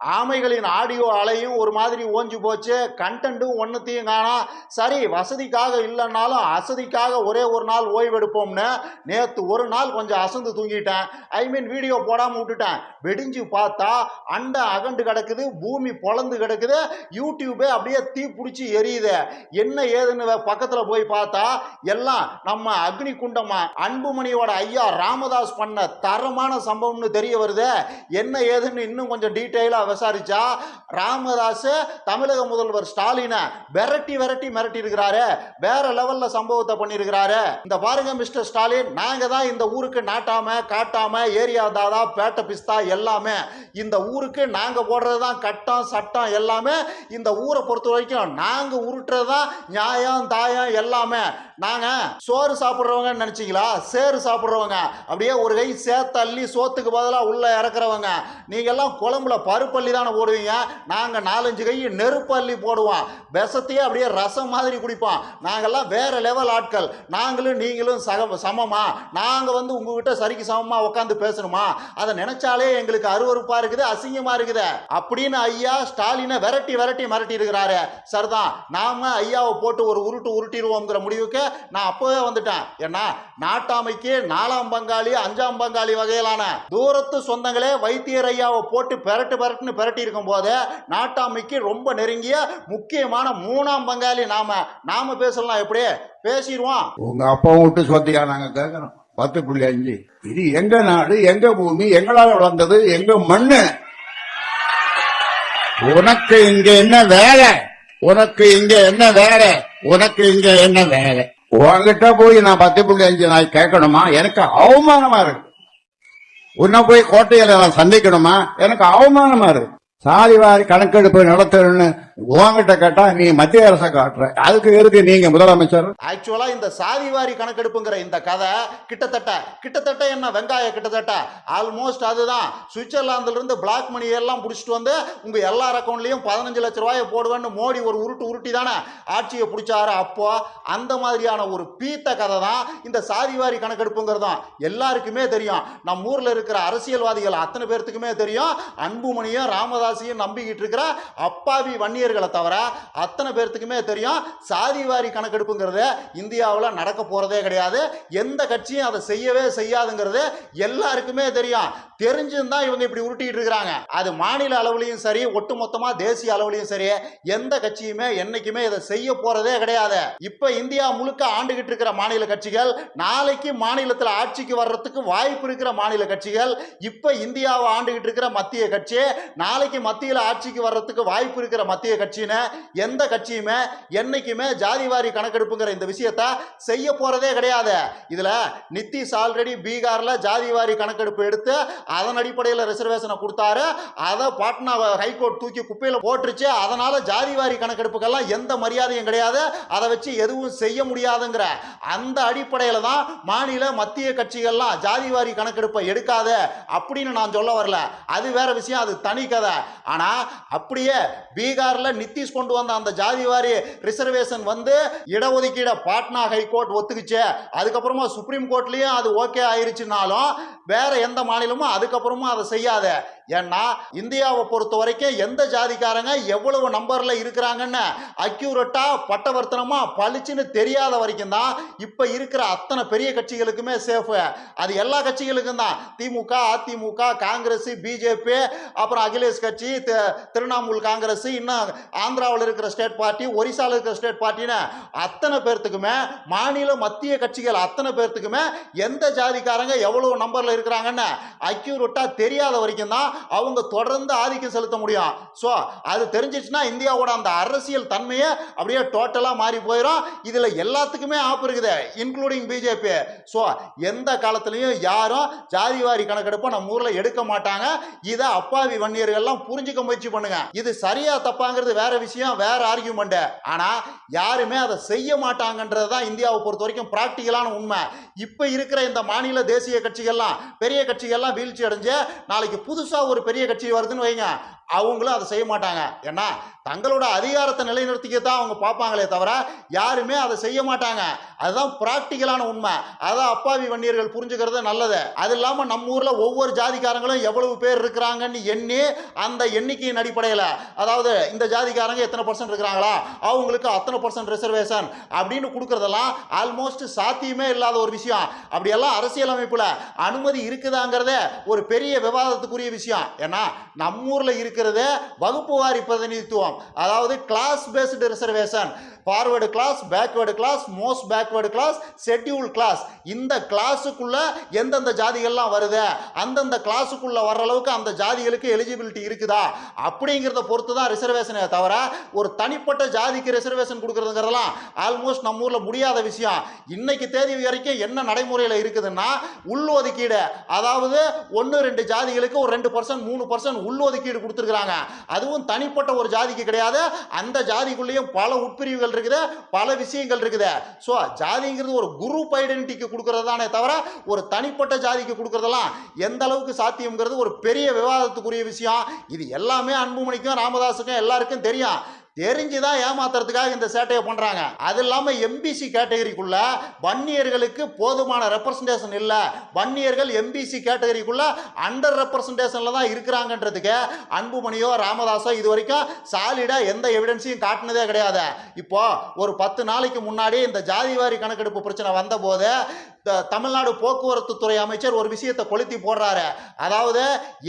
ஆமைகளின் audio அலையும் ஒரு மாதிரி ஓஞ்சு போச்சு. கண்டென்ட்டும் ஒன்றுத்தையும் காணாம் சரி வசதிக்காக இல்லைன்னாலும் அசதிக்காக ஒரே ஒரு நாள் ஓய்வெடுப்போம்னு நேற்று ஒரு நாள் கொஞ்சம் அசந்து தூங்கிட்டேன். ஐ மீன் வீடியோ போடாமல் விட்டுட்டேன். வெடிஞ்சு பார்த்தா அண்டை அகண்டு கிடக்குது பூமி பொழந்து கிடக்குது யூடியூபே அப்படியே தீ பிடிச்சி எரியுது. என்ன ஏதுன்னு பக்கத்தில் போய் பார்த்தா எல்லாம் நம்ம அக்னி குண்டமா அன்புமணியோட ஐயா ராமதாஸ் பண்ண தரமான சம்பவம்னு தெரிய வருது. என்ன ஏதுன்னு இன்னும் கொஞ்சம் டீட்டெயிலாக avasaricha ராமதாஸ் தமிழக முதல்வர் ஸ்டாலினை விரட்டி விரட்டி மிரட்டி இருக்கிறாரு வேற லெவல்ல சம்பவத்தை பண்ணியிருக்கிறாரு. இந்த பாருங்க மிஸ்டர் ஸ்டாலின் நாங்க தான் இந்த ஊருக்கு நாட்டாம காட்டாம ஏரியா தாதா பேட்டை பிஸ்தா எல்லாமே. இந்த ஊருக்கு நாங்க போடுறது தான் கட்டம் சட்டம் எல்லாமே. இந்த ஊரை பொறுத்த வரைக்கும் நாங்க உருட்டுறது தான் நியாயம் தாயம் எல்லாமே. நாங்க சோறு சாப்பிட்றவங்க நினைச்சிங்களா? சேறு சாப்பிட்றவங்க. அப்படியே ஒரு கை சேர்த்தள்ளி அள்ளி சோத்துக்கு பதிலாக உள்ள இறக்குறவங்க. நீங்க எல்லாம் குழம்புல பருப்பள்ளி தானே போடுவீங்க? நாங்கள் நாலஞ்சு கை நெருப்பு அள்ளி போடுவோம். விஷத்தையே அப்படியே ரசம் மாதிரி குடிப்போம். நாங்கள்லாம் வேறு லெவல் ஆட்கள். நாங்களும் நீங்களும் சக சமமா? நாங்கள் வந்து உங்ககிட்ட சரிக்கு சமமாக உட்காந்து பேசணுமா? அதை நினைச்சாலே எங்களுக்கு அருவறுப்பாக இருக்குது அசிங்கமாக இருக்குது. அப்படின்னு ஐயா ஸ்டாலினை விரட்டி விரட்டி மிரட்டி இருக்கிறாரு சரிதான். நாம ஐயாவை போட்டு ஒரு உருட்டு உருட்டிடுவோங்கிற முடிவுக்கு நான் அப்போவே வந்துட்டேன். ஏன்னா நாட்டாமைக்கு நாலாம் பங்காளி அஞ்சாம் பங்காளி வகையிலான தூரத்து சொந்தங்களே வைத்தியர் ஐயாவை போட்டு பெரட்டு பெரட்டுன்னு பெரட்டி இருக்கும் போது நாட்டாமைக்கு ரொம்ப நெருங்கிய முக்கியமான மூணாம் பங்காளி நாம நாம பேசலாம் எப்படி? பேசிடுவோம். உங்க அப்பா விட்டு சொத்தியா நாங்க கேட்கறோம். பத்து புள்ளி அஞ்சு. இது எங்க நாடு எங்க பூமி எங்களால வளர்ந்தது எங்க மண்ணு? உனக்கு இங்க என்ன வேலை? உனக்கு இங்க என்ன வேலை? உனக்கு இங்க என்ன வேலை? உங்ககிட்ட போய் நான் பத்து புள்ளி அஞ்சு நான் கேட்கணுமா? எனக்கு அவமானமா இருக்கு. உன்ன போய் கோட்டையில நான் சந்திக்கணுமா? எனக்கு அவமானமா இருக்கு. சாதிவாரி கணக்கெடுப்பு நடத்தணும்னு உங்ககிட்ட கேட்டா நீ மத்திய அரசை காட்டுற. அதுக்கு இருக்கு நீங்க முதலமைச்சர்? ஆக்சுவலா இந்த சாதிவாரி கணக்கெடுப்புங்கிற இந்த கதை கிட்டத்தட்ட கிட்டத்தட்ட என்ன? வெங்காய கிட்டத்தட்ட. ஆல்மோஸ்ட் அதுதான். சுவிட்சர்லாந்துல இருந்து பிளாக் மணி எல்லாம் பிடிச்சிட்டு வந்து உங்க எல்லார் அக்கௌண்ட்லயும் பதினஞ்சு லட்ச ரூபாயை போடுவேன்னு மோடி ஒரு உருட்டு உருட்டி தானே ஆட்சியை பிடிச்சாரு. அப்போ அந்த மாதிரியான ஒரு பீத்த கதை தான் இந்த சாதிவாரி கணக்கெடுப்புங்கிறதும் எல்லாருக்குமே தெரியும். நம்ம ஊர்ல இருக்கிற அரசியல்வாதிகள் அத்தனை பேர்த்துக்குமே தெரியும். அன்புமணியும் ராமதாசியும் நம்பிக்கிட்டு இருக்கிற அப்பாவி இந்தியர்களை தவிர அத்தனை பேர்த்துக்குமே தெரியும். சாதிவாரி கணக்கெடுப்புங்கிறது இந்தியாவில் நடக்க போறதே கிடையாது. எந்த கட்சியும் அதை செய்யவே செய்யாதுங்கிறது எல்லாருக்குமே தெரியும். தெரிஞ்சும் தான் இவங்க இப்படி உருட்டிட்டு இருக்கிறாங்க. அது மாநில அளவுலையும் சரி ஒட்டுமொத்தமா தேசிய அளவுலையும் சரி எந்த கட்சியுமே என்னைக்குமே இதை செய்ய போறதே கிடையாது. இப்ப இந்தியா முழுக்க ஆண்டுகிட்டு இருக்கிற மாநில கட்சிகள் நாளைக்கு மாநிலத்தில் ஆட்சிக்கு வர்றதுக்கு வாய்ப்பு இருக்கிற மாநில கட்சிகள் இப்ப இந்தியாவை ஆண்டுகிட்டு இருக்கிற மத்திய கட்சி நாளைக்கு மத்தியில் ஆட்சிக்கு வர்றதுக்கு வாய்ப்பு இருக்கிற மத்திய கட்சினை எந்த கட்சியுமே என்னைக்குமே ஜாதிவாரி கணக்கெடுப்புங்கிற இந்த விஷயத்த செய்ய போறதே கிடையாது. இதுல நிதிஷ் ஆல்ரெடி பீகார்ல ஜாதிவாரி கணக்கெடுப்பு எடுத்து அதன் அடிப்படையில் ரிசர்வேஷனை கொடுத்தாரு. அதை பாட்னா ஹைகோர்ட் தூக்கி குப்பையில் போட்டுருச்சு. அதனால ஜாதிவாரி கணக்கெடுப்புக்கெல்லாம் எந்த மரியாதையும் கிடையாது. அதை வச்சு எதுவும் செய்ய முடியாதுங்கிற அந்த அடிப்படையில் தான் மாநில மத்திய கட்சிகள்லாம் ஜாதிவாரி கணக்கெடுப்பை எடுக்காத அப்படின்னு நான் சொல்ல வரல. அது வேற விஷயம் அது தனி கதை. ஆனா அப்படியே பீகார்ல நிதிஷ் கொண்டு வந்த அந்த ஜாதிவாரி ரிசர்வேஷன் வந்து இடஒதுக்கீட பாட்னா ஹைகோர்ட் ஒத்துக்குச்சு. அதுக்கப்புறமா சுப்ரீம் கோர்ட்லேயும் அது ஓகே ஆயிருச்சுனாலும் வேற எந்த மாநிலமும் அதுக்கப்புறமா அதை செய்யாத. ஏன்னா இந்தியாவை பொறுத்த வரைக்கும் எந்த ஜாதிக்காரங்க எவ்வளவு நம்பர்ல இருக்கிறாங்கன்னு அக்யூரட்டா பட்டவர்த்தனமா பளிச்சுன்னு தெரியாத வரைக்கும் தான் இப்ப இருக்கிற அத்தனை பெரிய கட்சிகளுக்குமே சேஃபு அது எல்லா கட்சிகளுக்கும் தான். திமுக அதிமுக காங்கிரஸ் பிஜேபி அப்புறம் அகிலேஷ் கட்சி திரிணாமுல் காங்கிரஸ் இன்னும் ஆந்திராவில் இருக்கிற ஸ்டேட் பார்ட்டி ஒரிசாவில் இருக்கிற ஸ்டேட் பார்ட்டின்னு அத்தனை பேர்த்துக்குமே மாநில மத்திய கட்சிகள் அத்தனை பேர்த்துக்குமே எந்த ஜாதிக்காரங்க எவ்வளவு நம்பர்ல இருக்கிறாங்கன்னு அக்யூரட்டா தெரியாத வரைக்கும் தான் அவங்க தொடர்ந்து ஆதிக்கம் செலுத்த முடியும். ஸோ அது தெரிஞ்சிச்சுன்னா இந்தியாவோட அந்த அரசியல் தன்மையை அப்படியே டோட்டலாக மாறி போயிடும் இதில் எல்லாத்துக்குமே ஆப்பு இருக்குது இன்க்ளூடிங் பிஜேபி ஸோ எந்த காலத்துலையும் யாரும் ஜாதிவாரி கணக்கெடுப்பை நம்ம ஊரில் எடுக்க மாட்டாங்க. இதை அப்பாவி வன்னியர்கள்லாம் புரிஞ்சுக்க முயற்சி பண்ணுங்க. இது சரியா தப்பாங்கிறது வேற விஷயம் வேற ஆர்கியூமெண்ட் ஆனால் யாருமே அதை செய்ய மாட்டாங்கன்றது தான் இந்தியாவை பொறுத்த வரைக்கும் ப்ராக்டிக்கலான உண்மை. இப்போ இருக்கிற இந்த மாநில தேசிய கட்சிகள்லாம் பெரிய கட்சிகள்லாம் வீழ்ச்சி அடைஞ்சு நாளைக்கு புதுசாக ஒரு பெரிய கட்சி வருதுன்னு வைங்க. அவங்களும் அதை செய்ய மாட்டாங்க. ஏன்னா தங்களோட அதிகாரத்தை நிலைநிறுத்திக்க தான் அவங்க பார்ப்பாங்களே தவிர யாருமே அதை செய்ய மாட்டாங்க. அதுதான் ப்ராக்டிக்கலான உண்மை. அதான் அப்பாவி வன்னியர்கள் புரிஞ்சுக்கிறது நல்லது. அது இல்லாமல் நம்ம ஊரில் ஒவ்வொரு ஜாதிக்காரங்களும் எவ்வளவு பேர் இருக்கிறாங்கன்னு எண்ணி அந்த எண்ணிக்கையின் அடிப்படையில் அதாவது இந்த ஜாதிக்காரங்க எத்தனை பர்சன்ட் இருக்கிறாங்களா? அவங்களுக்கு அத்தனை பர்சன்ட் ரிசர்வேஷன் அப்படின்னு கொடுக்குறதெல்லாம் ஆல்மோஸ்ட் சாத்தியமே இல்லாத ஒரு விஷயம். அப்படியெல்லாம் அரசியலமைப்பில் அனுமதி இருக்குதாங்கிறதே ஒரு பெரிய விவாதத்துக்குரிய விஷயம். ஏன்னா நம்ம ஊரில் இருக்கிறது வகுப்பு வாரி பிரதிநிதித்துவம் அதாவது class based reservation forward class backward class most backward class schedule class இந்த கிளாஸுக்குள்ள எந்தெந்த ஜாதிகள்லாம் வருது? அந்தந்த கிளாஸுக்குள்ள வர்ற அளவுக்கு அந்த ஜாதிகளுக்கு எலிஜிபிலிட்டி இருக்குதா? அப்படிங்கிறத பொறுத்து தான் ரிசர்வேஷனே தவிர ஒரு தனிப்பட்ட ஜாதிக்கு ரிசர்வேஷன் கொடுக்குறதுங்கிறதெல்லாம் ஆல்மோஸ்ட் நம்ம ஊரில் முடியாத விஷயம். இன்னைக்கு தேதி வரைக்கும் என்ன நடைமுறையில் இருக்குதுன்னா உள்ஒதுக்கீடு. அதாவது ஒன்று ரெண்டு ஜாதிகளுக்கு ஒரு ரெண்டு பர்சன்ட் மூணு பர்சன்ட் உள்ஒதுக்கீடு கொடுத்துருக்குறாங்க. அதுவும் தனிப்பட்ட ஒரு ஜாதிக்கு கிடையாது. அந்த ஜாதிக்குள்ளேயும் பல உட்பிரிவுகள் இருக்குது பல விஷயங்கள் இருக்குது. ஸோ ஜாதிங்கிறது ஒரு குரூப் ஐடென்டிட்டிக்கு கொடுக்கறது தானே தவிர ஒரு தனிப்பட்ட ஜாதிக்கு கொடுக்குறதெல்லாம் எந்த அளவுக்கு சாத்தியம்ங்கிறது ஒரு பெரிய விவாதத்துக்குரிய விஷயம். இது எல்லாமே அன்புமணிக்கும் ராமதாஸுக்கும் எல்லாருக்கும் தெரியும். தெரிஞ்சுதான் ஏமாத்துறதுக்காக இந்த சேட்டையை பண்றாங்க. அது இல்லாம எம்பிசி கேட்டகரிக்குள்ள வன்னியர்களுக்கு போதுமான ரெப்ரசன்டேஷன் இல்ல. வன்னியர்கள் எம்பிசி கேட்டகரிக்குள்ள அண்டர் ரெப்ரசன்டேஷன்ல தான் இருக்கிறாங்கன்றதுக்கு அன்புமணியோ ராமதாஸோ இது வரைக்கும் சாலிடா எந்த எவிடன்ஸையும் காட்டினதே கிடையாது. இப்போ ஒரு பத்து நாளைக்கு முன்னாடி இந்த ஜாதிவாரி கணக்கெடுப்பு பிரச்சனை வந்தபோது தமிழ்நாடு போக்குவரத்து துறை அமைச்சர் ஒரு விஷயத்தை கொளுத்தி போடுறாரு. அதாவது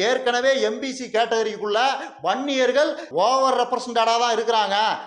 ஏற்கனவே எம்பிசி கேட்டகரிக்குள்ள வன்னியர்கள் ஓவர் ரெப்ரசன்டேடாக தான் இருக்கிறாங்க.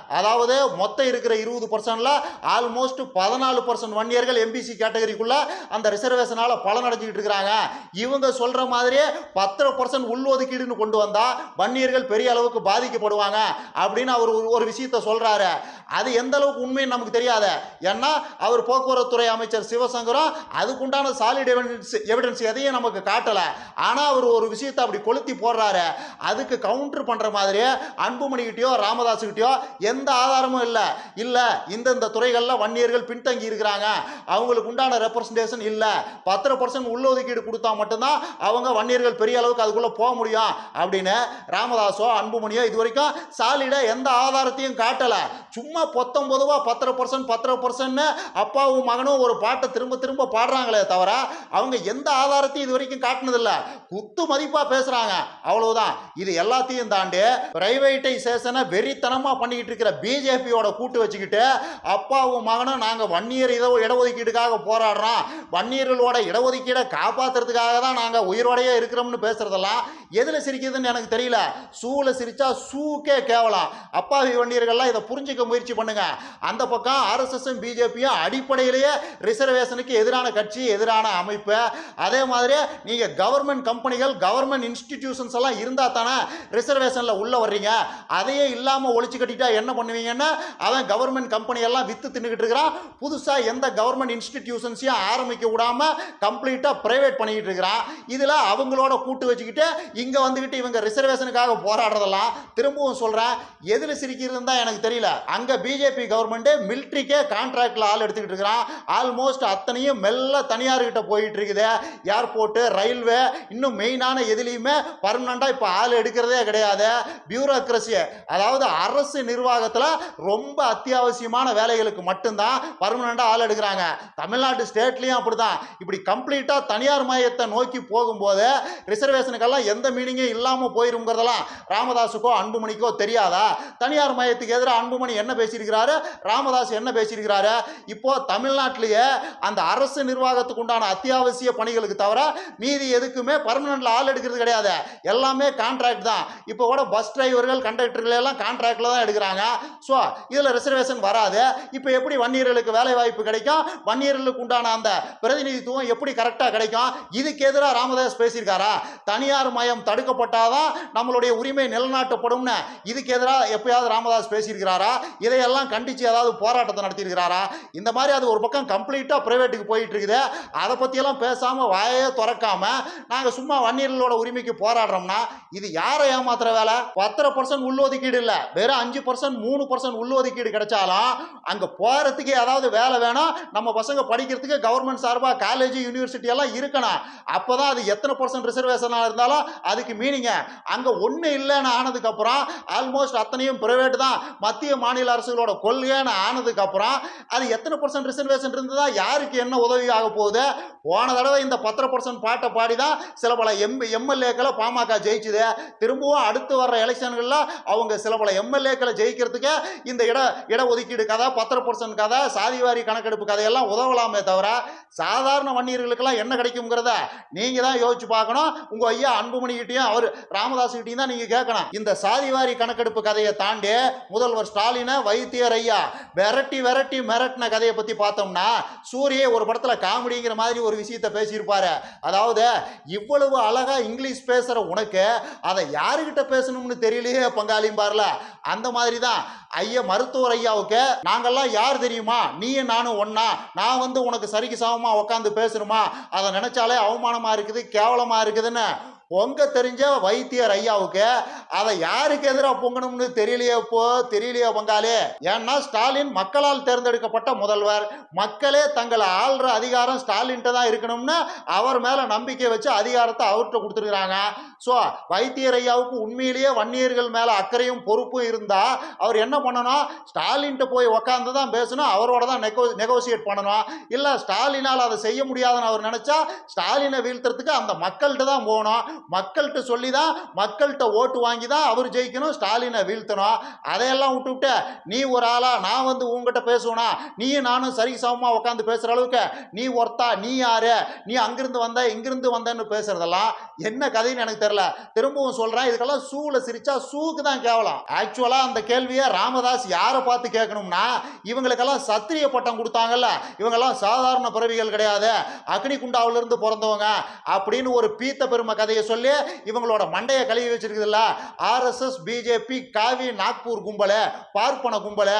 அதாவது மொத்தம் இருக்கிற இருபது பர்சன்டில் ஆல்மோஸ்ட் பதினாலு பர்சன்ட் வன்னியர்கள் எம்பிசி கேட்டகரிக்குள்ளே அந்த ரிசர்வேஷனால பலனடைஞ்சிக்கிட்டு இருக்கிறாங்க. இவங்க சொல்ற மாதிரியே பத்தரை பர்சன்ட் உள்ஒதுக்கீடுன்னு கொண்டு வந்தால் வன்னியர்கள் பெரிய அளவுக்கு பாதிக்கப்படுவாங்க அப்படின்னு அவர் ஒரு- விஷயத்த சொல்றாரு. அது எந்த அளவுக்கு உண்மைன்னு நமக்கு தெரியாது. ஏன்னா அவர் போக்குவரத்துறை அமைச்சர் சிவசங்கரம் அதுக்குண்டான சாலிட் எவிடன்ஸ் எவிடன்ஸ் எதையும் நமக்கு காட்டலை. ஆனால் அவர் ஒரு விஷயத்தை அப்படி கொளுத்தி போடுறாரு. அதுக்கு கவுண்டர் பண்ணுற மாதிரி அன்புமணிக்கிட்டயோ ராமதாஸுக்கிட்டயோ எந்த ஆதாரமும் இல்லை. இல்லை இந்தந்த துறைகளில் வன்னியர்கள் பின்தங்கி இருக்கிறாங்க. அவங்களுக்கு உண்டான ரெப்ரசன்டேஷன் இல்லை. பத்தரை பர்சன்ட் உள்ளொதுக்கீடு கொடுத்தா மட்டும்தான் அவங்க வன்னியர்கள் பெரிய அளவுக்கு அதுக்குள்ளே போக முடியும் அப்படின்னு ராமதாஸோ அன்புமணியோ இது வரைக்கும் சாலிடாக எந்த ஆதாரத்தையும் காட்டலை. சும்மா பொத்தம் பத்தரை பர்சன்ட் பத்தரை பர்சன்ட்னு அப்பாவும் மகனும் ஒரு பாட்டை திரும்ப திரும்ப பாடுறாங்களே தவிர அவங்க எந்த ஆதாரத்தையும் இது வரைக்கும் காட்டினதில்லை. குத்து மதிப்பாக பேசுகிறாங்க அவ்வளவுதான். இது எல்லாத்தையும் தாண்டி பிரைவேட்டைசேஷனை வெறித்தனமாக பண்ணிக்கிட்டு இருக்கிற பிஜேபியோட கூட்டு வச்சுக்கிட்டு அப்பாவும் மகனும் நாங்கள் வன்னியர் இட இடஒதுக்கீடுக்காக போராடுறோம். வன்னியர்களோட இடஒதுக்கீடை காப்பாற்றுறதுக்காக தான் நாங்கள் உயிரோடையே இருக்கிறோம்னு பேசுறதெல்லாம் எதில் சிரிக்குதுன்னு எனக்கு தெரியல. சூவில் சிரிச்சா சூக்கே கேவலம். அப்பாவி வன்னியர்கள்லாம் இதை புரிஞ்சுக்க முயற்சி பண்ணுங்க. அந்த பக்கம் ஆர்எஸ்எஸும் பிஜேபியும் அடிப்படையிலேயே ரிசர்வேஷனுக்கு எதிரான கட்சி எதிரான அமைப்பு. அதே மாதிரி நீங்கள் கவர்மெண்ட் கம்பெனிகள் கவர்மெண்ட் இன்ஸ்டிடியூஷன்ஸ் எல்லாம் இருந்தால் தானே ரிசர்வேஷனில் உள்ள வர்றீங்க. அதையே இல்லாமல் ஒழிச்சு கட்டிட்டா என்ன பண்ணுவீங்கன்னா அதான் கவர்மெண்ட் கம்பெனி எல்லாம் வித்து தின்னுக்கிட்டு இருக்கிறான். புதுசாக எந்த கவர்மெண்ட் இன்ஸ்டிடியூஷன்ஸையும் ஆரம்பிக்க விடாம கம்ப்ளீட்டாக ப்ரைவேட் பண்ணிக்கிட்டு இருக்கிறான். இதில் அவங்களோட கூட்டு வச்சுக்கிட்டு இங்கே வந்துக்கிட்டு இவங்க ரிசர்வேஷனுக்காக போராடுறதெல்லாம் திரும்பவும் சொல்கிறேன் எதில் சிரிக்கிறதுன்னு தான் எனக்கு தெரியல. அங்கே பிஜேபி கவர்மெண்ட்டு மிலிட்ரிக்கே கான்ட்ராக்டில் ஆள் எடுத்துக்கிட்டு இருக்கிறான். ஆல்மோஸ்ட் அத்தனையும் மெல்ல தனியார்கிட்ட போயிட்டு இருக்குது. ஏர்போர்ட்டு ரயில்வே இன்னும் மெயினான எதுலேயுமே பர்மனண்டாக இப்போ ஆள் எடுக்கிறதே கிடையாது. பியூரோக்ரஸி அதாவது அரசு அரசு நிர்வாகத்தில் ரொம்ப அத்தியாவசியமான வேலைகளுக்கு மட்டும்தான் பர்மனண்டாக ஆள் எடுக்கிறாங்க. தமிழ்நாட்டு ஸ்டேட்லேயும் அப்படி தான் இப்படி கம்ப்ளீட்டாக தனியார் மையத்தை நோக்கி போகும்போது ரிசர்வேஷனுக்கெல்லாம் எந்த மீனிங்கும் இல்லாமல் போயிருங்கிறதெல்லாம் ராமதாஸுக்கோ அன்புமணிக்கோ தெரியாதா? தனியார் மையத்துக்கு எதிராக அன்புமணி என்ன பேசியிருக்கிறாரு? ராமதாஸ் என்ன பேசியிருக்கிறாரு? இப்போ தமிழ்நாட்டிலேயே அந்த அரசு நிர்வாகத்துக்கு உண்டான அத்தியாவசிய பணிகளுக்கு தவிர மீதி எதுக்குமே பர்மனண்ட்ல ஆள் எடுக்கிறது கிடையாது. எல்லாமே கான்ட்ராக்ட் தான். இப்போ கூட பஸ் டிரைவர்கள் கண்டக்டர்கள் எல்லாம் கான்ட்ராக்டில் தான் எடுக்கிறாங்க. ஸோ இதில் ரிசர்வேஷன் வராது. இப்போ எப்படி வன்னியர்களுக்கு வேலை வாய்ப்பு கிடைக்கும்? வன்னியர்களுக்கு உண்டான அந்த பிரதிநிதித்துவம் எப்படி கரெக்டாக கிடைக்கும்? இதுக்கு எதிராக ராமதாஸ் பேசியிருக்காரா? தனியார் மயம் தடுக்கப்பட்டாதான் நம்மளுடைய உரிமை நிலநாட்டப்படும்னு இதுக்கு எதிராக எப்பயாவது ராமதாஸ் பேசியிருக்கிறாரா? இதையெல்லாம் கண்டித்து ஏதாவது போராட்டத்தை நடத்தியிருக்கிறாரா? இந்த மாதிரி அது ஒரு பக்கம் கம்ப்ளீட்டாக ப்ரைவேட்டுக்கு போயிட்டு இருக்குது அதை பற்றியெல்லாம் பேசாமல் வாயே திறக்காம நாங்கள் சும்மா வன்னியர்களோட உரிமைக்கு போராடுறோம்னா இது யாரை ஏமாத்துற வேலை? பத்தரை பர்சன்ட் உள்ஒதுக்கீடு இல்லை. வெறும் அஞ்சு பர்சன்ட் மூணு பர்சன்ட் உள்ளொதுக்கீடு கிடைச்சாலும் அங்கே போகிறதுக்கு ஏதாவது வேலை வேணும் நம்ம பசங்க படிக்கிறதுக்கு கவர்மெண்ட் சார்பாக காலேஜ் யூனிவர்சிட்டி எல்லாம் இருக்கணும். அப்பதான் அது எத்தனை பர்சன்ட் ரிசர்வேஷனாக இருந்தாலும் அதுக்கு மீனிங்க அங்கே ஒன்று இல்லைன்னு ஆனதுக்கப்புறம் ஆல்மோஸ்ட் அத்தனையும் ப்ரைவேட் தான். மத்திய மாநில அரசுகளோட கொள்கைன்னு ஆனதுக்கப்புறம் அது எத்தனை பர்சன்ட் ரிசர்வேஷன் இருந்ததா யாருக்கு என்ன உதவி ஆக போகுது? போன தடவை இந்த பத்தரை பர்சன்ட் பாட்டை பாடி தான் சில பல எம் எம்எல்ஏக்களை பாமக ஜெயிச்சுது. திரும்பவும் அடுத்து வர்ற எலெக்ஷன்களில் அவங்க சில பல எம்எல்ஏக்களை ஜெயிக்கிறதுக்கு இந்த இட இடஒதுக்கீடு கதை பத்திர பர்சன்ட் கதை சாதிவாரி கணக்கெடுப்பு கதையெல்லாம் உதவலாமே தவிர சாதாரண வன்னியர்களுக்கெல்லாம் என்ன கிடைக்குங்கிறத நீங்க தான் யோசிச்சு பார்க்கணும். உங்க ஐயா அன்புமணிகிட்டையும் அவர் ராமதாஸ் கிட்டையும் தான் நீங்க கேட்கணும். இந்த சாதிவாரி கணக்கெடுப்பு கதையை தாண்டி முதல்வர் ஸ்டாலினை வைத்தியர் ஐயா விரட்டி விரட்டி மிரட்டின கதையை பத்தி பார்த்தோம்னா சூரிய ஒரு படத்துல காமெடிங்கிற மாதிரி ஒரு விஷயத்த பேசியிருப்பாரு. அதாவது இவ்வளவு அழகா இங்கிலீஷ் பேசுற உனக்கு அதை யாருக்கிட்ட பேசணும்னு தெரியலையே பங்காளியும் பாருல. அந்த மாதிரி தான் ஐயா மருத்துவர் ஐயாவுக்கு நாங்கெல்லாம் யார் தெரியுமா? நீயும் நானும் ஒன்னா நான் வந்து உனக்கு சரிக்கு சமமா உட்காந்து பேசணுமா அதை நினைச்சாலே அவமானமா இருக்குது கேவலமா இருக்குதுன்னு பொங்க தெரிஞ்ச வைத்தியர் ஐயாவுக்கு அதை யாருக்கு எதிராக பொங்கணும்னு தெரியலையே இப்போ தெரியலையே பொங்காலே ஏன்னா ஸ்டாலின் மக்களால் தேர்ந்தெடுக்கப்பட்ட முதல்வர். மக்களே தங்களை ஆள்ற அதிகாரம் ஸ்டாலின்ட்ட தான் இருக்கணும்னு அவர் மேல நம்பிக்கை வச்சு அதிகாரத்தை அவர்கிட்ட கொடுத்துருக்குறாங்க. ஸோ வைத்தியர் ஐயாவுக்கு உண்மையிலேயே வன்னியர்கள் மேல அக்கறையும் பொறுப்பும் இருந்தா அவர் என்ன பண்ணணும்? ஸ்டாலின்ட்ட போய் உக்காந்து தான் பேசணும் அவரோட தான் நெகோ நெகோசியேட் பண்ணணும். இல்ல ஸ்டாலினால் அதை செய்ய முடியாதுன்னு அவர் நினைச்சா ஸ்டாலினை வீழ்த்துறதுக்கு அந்த மக்கள்கிட்ட தான் போகணும். மக்கள்கிட்ட சொல்லி தான் மக்கள்கிட்ட ஓட்டு வாங்கி தான் அவர் ஜெயிக்கணும் ஸ்டாலினை வீழ்த்தணும். அதையெல்லாம் விட்டுவிட்டு நீ ஒரு ஆளா நான் வந்து உங்ககிட்ட பேசுவேனா? நீயும் நானும் சரி சமமாக உட்காந்து பேசுகிற அளவுக்கு நீ ஒருத்தா நீ யாரு? நீ அங்கிருந்து வந்த இங்கிருந்து வந்தேன்னு பேசுறதெல்லாம் என்ன கதைன்னு எனக்கு தெரியல. திரும்பவும் சொல்கிறேன் இதுக்கெல்லாம் சூல சிரிச்சா சூக்கு தான் கேவலம் ஆக்சுவலாக அந்த கேள்வியை ராமதாஸ் யாரை பார்த்து கேட்கணும்னா இவங்களுக்கெல்லாம் சத்திரிய பட்டம் கொடுத்தாங்கல்ல இவங்கெல்லாம் சாதாரண பிறவிகள் கிடையாது. அக்னி குண்டாவிலிருந்து பிறந்தவங்க அப்படின்னு ஒரு பீத்த பெருமை கதையை சொல்லி இவங்களோட மண்டையை கழுவி வச்சிருக்குதுல்ல. ஆர்எஸ்எஸ் பிஜேபி காவி நாக்பூர் கும்பல பார்ப்பன கும்பல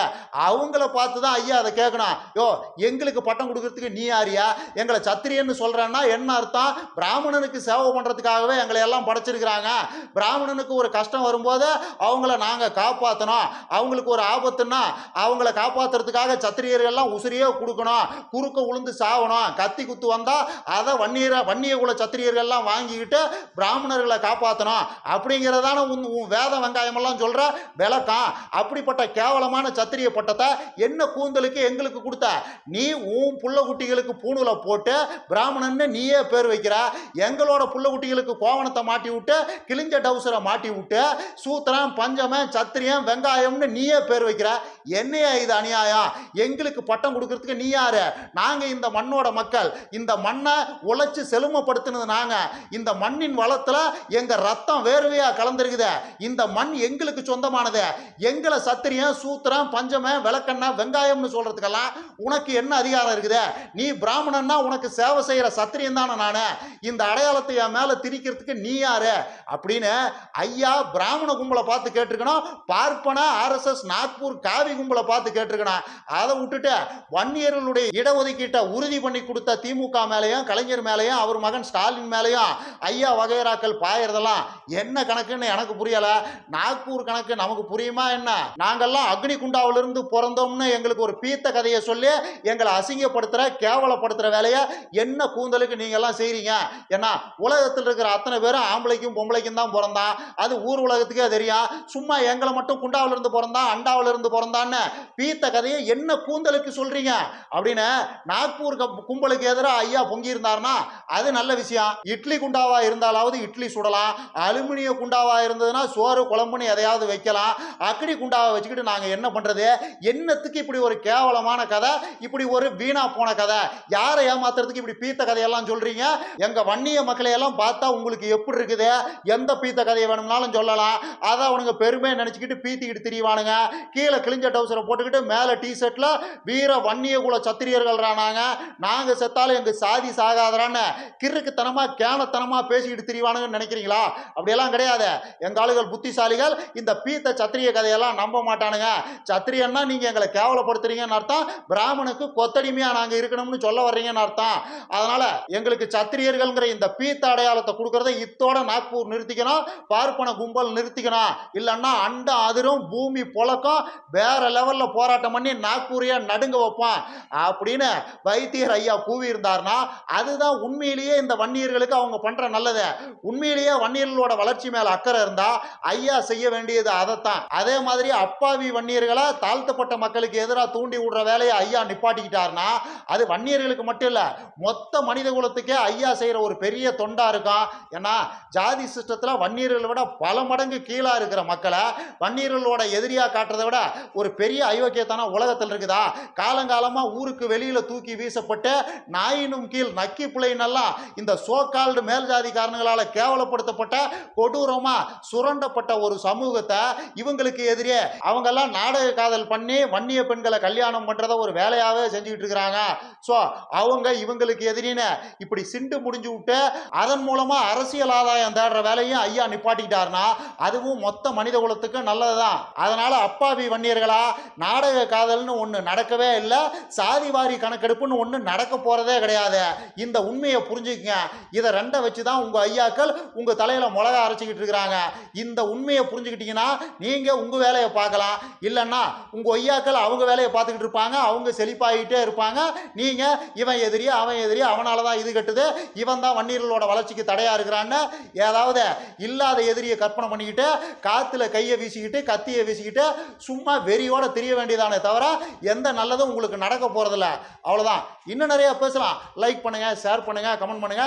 அவங்கள பார்த்து தான் ஐயா அதை கேட்கணும். யோ எங்களுக்கு பட்டம் கொடுக்கறதுக்கு நீ யாரியா? எங்களை சத்திரியன்னு சொல்கிறேன்னா என்ன அர்த்தம்? பிராமணனுக்கு சேவை பண்ணுறதுக்காகவே எங்களை எல்லாம் படைச்சிருக்கிறாங்க. பிராமணனுக்கு ஒரு கஷ்டம் வரும்போது அவங்கள நாங்கள் காப்பாற்றணும் அவங்களுக்கு ஒரு ஆபத்துன்னா அவங்கள காப்பாற்றுறதுக்காக சத்திரியர்கள்லாம் உசிரியே கொடுக்கணும். குறுக்க உளுந்து சாவணும். கத்தி குத்து வந்தால் அதை வன்னியர வன்னிய குல சத்திரியர்கள்லாம் வாங்கிக்கிட்டு பிராமணர்களை காப்பாற்றணும் அப்படிங்கிறதான உன் உன் வேத வெங்காயமெல்லாம் சொல்கிற விளக்கம் அப்படிப்பட்ட கேவலமான சத்திரிய பட்டத்தை என்ன கூந்தலுக்கு எங்களுக்கு கொடுத்த? நீ உன் புள்ள குட்டிகளுக்கு பூணுல போட்டு பிராமணன்னு நீயே பேர் வைக்கிற. எங்களோட புள்ள குட்டிகளுக்கு கோவணத்தை மாட்டி விட்டு கிழிஞ்ச டவுசரை மாட்டி விட்டு சூத்திரம் பஞ்சமன் சத்திரியம் வெங்காயம்னு நீயே பேர் வைக்கிற. என்னையா இது அநியாயம்? எங்களுக்கு பட்டம் கொடுக்கறதுக்கு நீ யாரு? நாங்கள் இந்த மண்ணோட மக்கள். இந்த மண்ணை உழைச்சி செழுமப்படுத்தினது நாங்கள் இந்த மண்ணின் வளத்துல எங்க ரத்தம் வேர்வையா கலந்துருக்குது. இந்த மண் எங்களுக்கு சொந்தமானது. எங்களை சத்திரியம் சூத்திரம் பஞ்சம விளக்கண்ணா வெங்காயம்னு சொல்றதுக்கெல்லாம் உனக்கு என்ன அதிகாரம் இருக்குது? நீ பிராமணன்னா உனக்கு சேவை செய்யற சத்திரியம் தானே நானு. இந்த அடையாளத்தை என் மேலே திணிக்கிறதுக்கு நீ யாரு? அப்படின்னு ஐயா பிராமண கும்பலை பார்த்து கேட்டிருக்கணும். பார்ப்பன ஆர்எஸ்எஸ் நாக்பூர் காவி கும்பலை பார்த்து கேட்டிருக்கணும். அதை விட்டுட்டு வன்னியர்களுடைய இடஒதுக்கீட்டை உறுதி பண்ணி கொடுத்த திமுக மேலேயும் கலைஞர் மேலேயும் அவர் மகன் ஸ்டாலின் மேலேயும் ஐயா வகை வகைராக்கள் பாயறதெல்லாம் என்ன கணக்குன்னு எனக்கு புரியல. நாக்பூர் கணக்கு நமக்கு புரியுமா என்ன? நாங்கெல்லாம் அக்னி குண்டாவிலிருந்து பிறந்தோம்னு எங்களுக்கு ஒரு பீத்த கதையை சொல்லி எங்களை அசிங்கப்படுத்துற கேவலப்படுத்துற வேலையை என்ன கூந்தலுக்கு நீங்க எல்லாம் செய்யறீங்க ஏன்னா உலகத்தில் இருக்கிற அத்தனை பேரும் ஆம்பளைக்கும் பொம்பளைக்கும் தான் பிறந்தான். அது ஊர் உலகத்துக்கே தெரியும். சும்மா எங்களை மட்டும் குண்டாவிலிருந்து பிறந்தான் அண்டாவிலிருந்து பிறந்தான்னு பீத்த கதையை என்ன கூந்தலுக்கு சொல்றீங்க? அப்படின்னு நாக்பூர் கும்பலுக்கு எதிராக ஐயா பொங்கி இருந்தாருன்னா அது நல்ல விஷயம். இட்லி குண்டாவா இருந்தாலும் இருந்தாலாவது இட்லி சுடலாம் அலுமினிய குண்டாவா இருந்ததுன்னா சோறு குழம்புன்னு எதையாவது வைக்கலாம். அக்கடி குண்டாவை வச்சுக்கிட்டு நாங்க என்ன பண்றது? என்னத்துக்கு இப்படி ஒரு கேவலமான கதை? இப்படி ஒரு வீணா போன கதை? யாரை ஏமாத்துறதுக்கு இப்படி பீத்த கதையெல்லாம் சொல்றீங்க? எங்க வன்னிய மக்களை எல்லாம் பார்த்தா உங்களுக்கு எப்படி இருக்குது? எந்த பீத்த கதையை வேணும்னாலும் சொல்லலாம். அதை அவனுங்க பெருமையை நினச்சிக்கிட்டு பீத்திக்கிட்டு திரிவானுங்க கீழே கிழிஞ்ச டவுசரை போட்டுக்கிட்டு மேலே டி ஷர்ட்ல வீர வன்னிய குல சத்திரியர்கள் நாங்கள் நாங்க செத்தாலும் எங்கள் சாதி சாகாதரான்னு கிறுக்குத்தனமாக கேனத்தனமா பேசிக்கிட்டு திரிவானுங்கன்னு நினைக்கிறீங்களா? அப்படியெல்லாம் கிடையாது. எங்கள் ஆளுகள் புத்திசாலிகள் இந்த பீத்த சத்திரிய கதையெல்லாம் நம்ப மாட்டானுங்க. சத்திரியன்னா நீங்கள் எங்களை கேவலப்படுத்துறீங்கன்னு அர்த்தம். பிராமணுக்கு கொத்தடிமையாக நாங்கள் இருக்கணும்னு சொல்ல வர்றீங்கன்னு அர்த்தம். அதனால் எங்களுக்கு சத்திரியர்கள்ங்கிற இந்த பீத்த அடையாளத்தை கொடுக்கறத இத்தோட நாக்பூர் நிறுத்திக்கணும் பார்ப்பன கும்பல் நிறுத்திக்கணும். இல்லைன்னா அண்ட அதிரும் பூமி புழக்கம் வேற லெவலில் போராட்டம் பண்ணி நாக்பூரையே நடுங்க வைப்பான் அப்படின்னு வைத்தியர் ஐயா கூவி இருந்தார்னா அதுதான் உண்மையிலேயே இந்த வன்னியர்களுக்கு அவங்க பண்ணுற நல்லது. உண்மையிலேயே வன்னியர்களோட வளர்ச்சி மேல அக்கறை இருந்தா ஐயா செய்ய வேண்டியது அதைத்தான். அதே மாதிரி அப்பாவி வன்னியர்களை தாழ்த்தப்பட்ட மக்களுக்கு எதிராக தூண்டி விடுற வேலையை ஐயா நிப்பாட்டிக்கிட்டாருன்னா அது வன்னியர்களுக்கு மட்டும் இல்ல மொத்த மனித குலத்துக்கே ஐயா செய்யற ஒரு பெரிய தொண்டா இருக்கும் ஏன்னா ஜாதி சிஸ்டத்துல வன்னியர்களை விட பல மடங்கு கீழா இருக்கிற மக்களை வன்னியர்களோட எதிரியா காட்டுறதை விட ஒரு பெரிய அயோக்கியத்தனம் உலகத்தில் இருக்குதா? காலங்காலமா ஊருக்கு வெளியில தூக்கி வீசப்பட்டு நாயினும் கீழ் நக்கி பிள்ளைனெல்லாம் இந்த சோக்கால்டு மேல் இவங்களால் கேவலப்படுத்தப்பட்ட கொடூரமாக சுரண்டப்பட்ட ஒரு சமூகத்தை இவங்களுக்கு எதிரே அவங்கெல்லாம் நாடக காதல் பண்ணி வன்னிய பெண்களை கல்யாணம் பண்ணுறத ஒரு வேலையாகவே செஞ்சுக்கிட்டு இருக்கிறாங்க. ஸோ அவங்க இவங்களுக்கு எதிரின்னு இப்படி சிண்டு முடிஞ்சு விட்டு அதன் மூலமாக அரசியல் ஆதாயம் தேடுற வேலையும் ஐயா நிப்பாட்டிக்கிட்டாருன்னா அதுவும் மொத்த மனித குலத்துக்கு நல்லதுதான். அதனால் அப்பாவி வன்னியர்களா நாடக காதல்னு ஒன்று நடக்கவே இல்லை சாதிவாரி கணக்கெடுப்புன்னு ஒன்று நடக்க போகிறதே கிடையாது. இந்த உண்மையை புரிஞ்சுக்கங்க. இதை ரெண்டை வச்சு தான் உங்கள் ஐயா ஐயாக்கள் உங்க தலையில மிளகா அரைச்சிக்கிட்டு இருக்கிறாங்க. இந்த உண்மையை புரிஞ்சுக்கிட்டீங்கன்னா நீங்க உங்க வேலையை பார்க்கலாம். இல்லைன்னா உங்க ஐயாக்கள் அவங்க வேலையை பார்த்துக்கிட்டு இருப்பாங்க. அவங்க செழிப்பாகிட்டே இருப்பாங்க. நீங்க இவன் எதிரி அவன் எதிரி அவனால தான் இது கட்டுது. இவன் தான் வன்னியர்களோட வளர்ச்சிக்கு தடையா இருக்கிறான்னு ஏதாவது இல்லாத எதிரியை கற்பனை பண்ணிக்கிட்டு காத்துல கையை வீசிக்கிட்டு கத்தியை வீசிக்கிட்டு சும்மா வெறியோட தெரிய வேண்டியதானே தவிர எந்த நல்லதும் உங்களுக்கு நடக்க போறதில்ல. அவ்வளோதான் இன்னும் நிறைய பேசலாம். லைக் பண்ணுங்க ஷேர் பண்ணுங்க கமெண்ட் பண்ணுங்க.